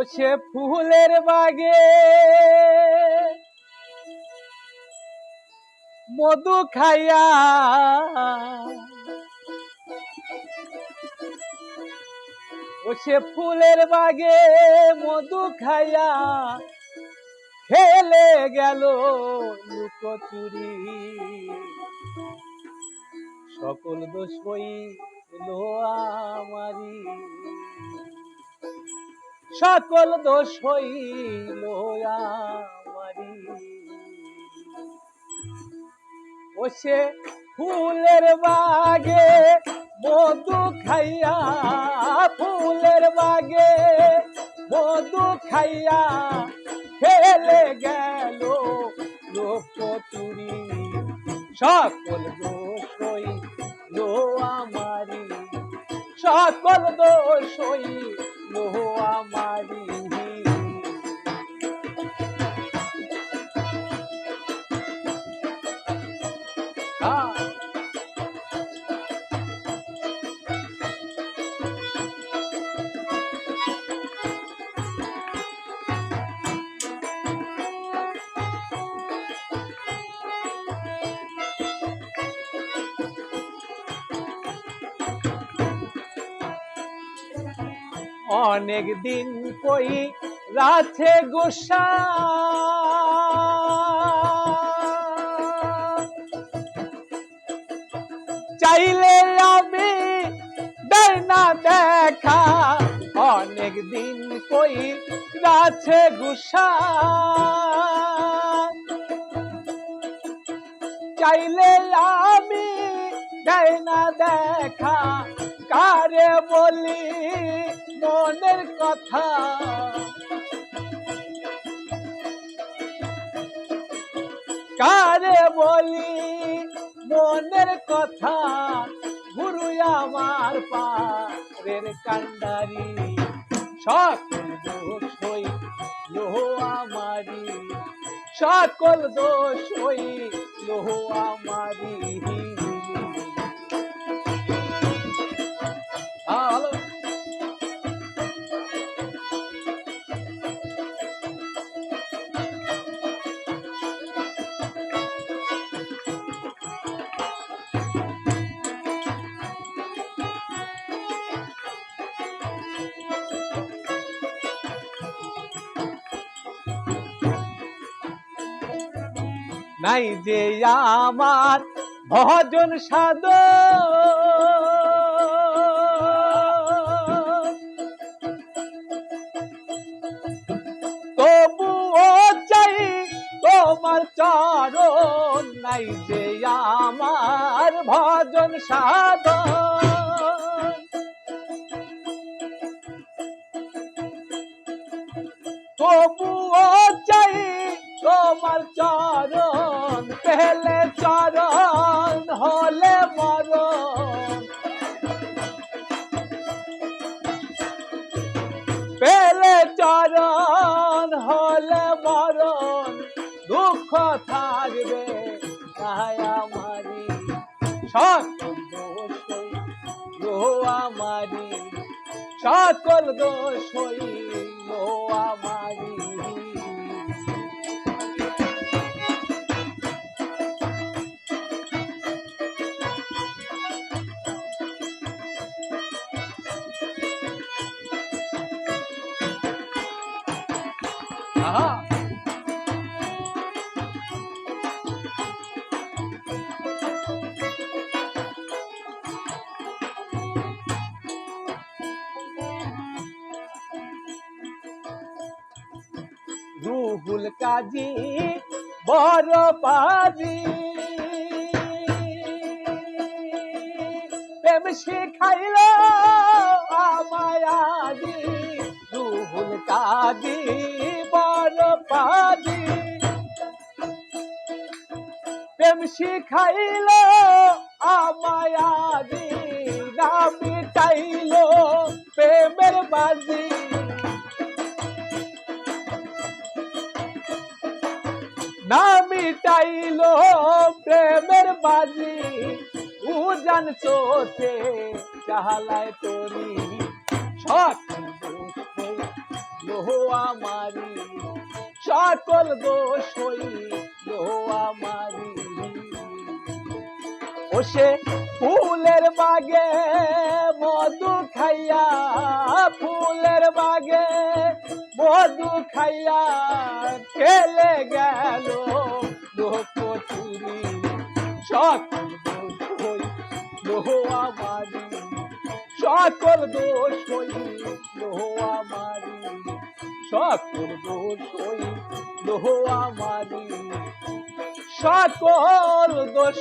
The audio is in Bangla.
ও সে ফুলের বাগে। মধু খাইয়া ও সে ফুলের বাগে মধু খাইয়া খেলে গেল লুকোচুরি সকল দোষ হইল আমারি। সকল দোষ হইল আমারি। ও সে ফুলের বাগে মধু খাইয়া, ফুলের বাগে মধু খাইয়া খেলে গেল লোক চুরি। সকল দোষ হইল আমারি, সকল দোষ হইল আমারি আহ অনেক দিন কই রাছে গোসা। চাইলে আমি না দেখা। অনেক দিন কই রাছে গোসা। চাইলে আমি দেয় না দেখা। কারে বলি মনের কথা। কারে বলি? মনের কথা। গুরু আমার পারের কান্ডারি, সকল দোষ হই লোহ আমারি, সকল দোষ হই লোহ আমারি নাই যে আমার ভজন সাদ তবুও চাই তোমার চরণ নাই যে আমার ভজন সাধন। তবুও চাই তোমার চরণ, পেলে চরণ, হলে মরণ। পেলে চরণ, হলে মরণ, দুঃখ থাকবে আমারি। সকল দোষ আমারি। সকল দোষ হইল আমারি। রুহুল কাজী বড় পাজি। প্রেম শিখাইল আমায়াদি রুহুল কাজী। পাজি প্রেম শিখাইল আমায়াদি না মিটাইল প্রেমের বাজি। না মিটাইল প্রেমের বাজি। উজান চোতে চাহালায় তোরি। হইল লোহ আমারি সকল দোষ হইল আমারি ও সে ফুলের বাগে মধু খাইয়া, ফুলের বাগে মধু খাইয়া ফেলে গেল লোক চুরি। সকল হই লোহ আমারি সকল দোষ হই আমারি সকল দোষ লোহ আমারি সকল দোষ